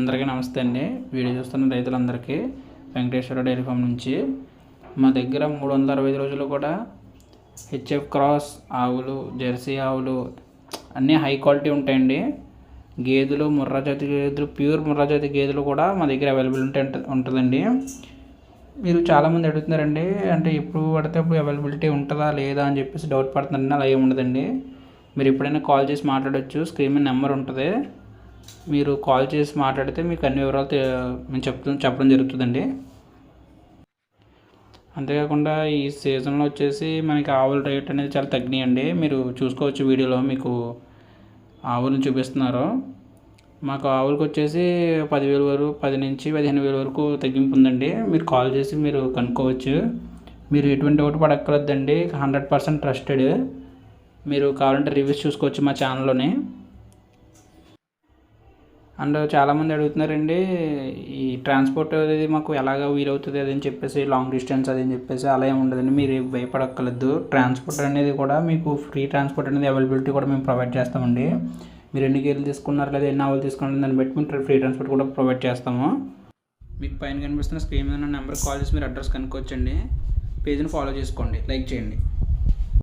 అందరికీ నమస్తే అండి. వీడియో చూస్తున్న రైతులందరికీ వెంకటేశ్వర డైరీ ఫామ్ నుంచి మా దగ్గర మూడు వందల అరవై ఐదు రోజులు కూడా హెచ్ఎఫ్ క్రాస్ ఆవులు జెర్సీ ఆవులు అన్నీ హై క్వాలిటీ ఉంటాయండి. గేదెలు ముర్రా జాతి గేదెలు ప్యూర్ ముర్రా జాతి గేదెలు కూడా మా దగ్గర అవైలబుల్ ఉంటే ఉంటుందండి. మీరు చాలామంది అడుగుతున్నారండి అంటే ఎప్పుడు పడితే అప్పుడు అవైలబిలిటీ ఉంటుందా లేదా అని చెప్పేసి డౌట్ పడుతుందండి అలా ఏమి ఉండదండి. మీరు ఎప్పుడైనా కాల్ చేసి మాట్లాడవచ్చు స్క్రీన్ మీద నెంబర్ ఉంటుంది. మీరు కాల్ చేసి మాట్లాడితే మీకు అన్ని వివరాలు మేము చెప్తు చెప్పడం జరుగుతుందండి. అంతేకాకుండా ఈ సీజన్లో వచ్చేసి మనకి ఆవుల రేట్ అనేది చాలా తగ్గినాయండి. మీరు చూసుకోవచ్చు వీడియోలో మీకు ఆవులను చూపిస్తున్నారు. మాకు ఆవులకు వచ్చేసి పదివేల వరకు పది నుంచి పదిహేను వేల వరకు తగ్గింపు ఉందండి. మీరు కాల్ చేసి మీరు కనుక్కోవచ్చు. మీరు ఎటువంటి ఒకటి పడక్కర్లేదండి. Hundred percent trusted. మీరు కావాలంటే రివ్యూస్ చూసుకోవచ్చు మా ఛానల్లోని. అండ్ చాలామంది అడుగుతున్నారండి ఈ ట్రాన్స్పోర్ట్ అనేది మాకు ఎలాగ వీలవుతుంది అదని చెప్పేసి లాంగ్ డిస్టెన్స్ అది అని చెప్పేసి అలా ఏమి ఉండదండి. మీరు భయపడక్కర్లేదు. ట్రాన్స్పోర్ట్ అనేది కూడా మీకు ఫ్రీ ట్రాన్స్పోర్ట్ అనేది అవైలబిలిటీ కూడా మేము ప్రొవైడ్ చేస్తామండి. మీరు ఎన్ని కేజీలు తీసుకున్నారు లేదా ఎన్ని ఆవులు తీసుకున్నారు దాన్ని బట్టి మేము ఫ్రీ ట్రాన్స్పోర్ట్ కూడా ప్రొవైడ్ చేస్తాము. మీకు పైన కనిపిస్తున్న స్క్రీన్ మీద నెంబర్ కాల్ చేసి మీరు అడ్రస్ కనుక్కోవచ్చండి. పేజ్ని ఫాలో చేసుకోండి. లైక్ చేయండి.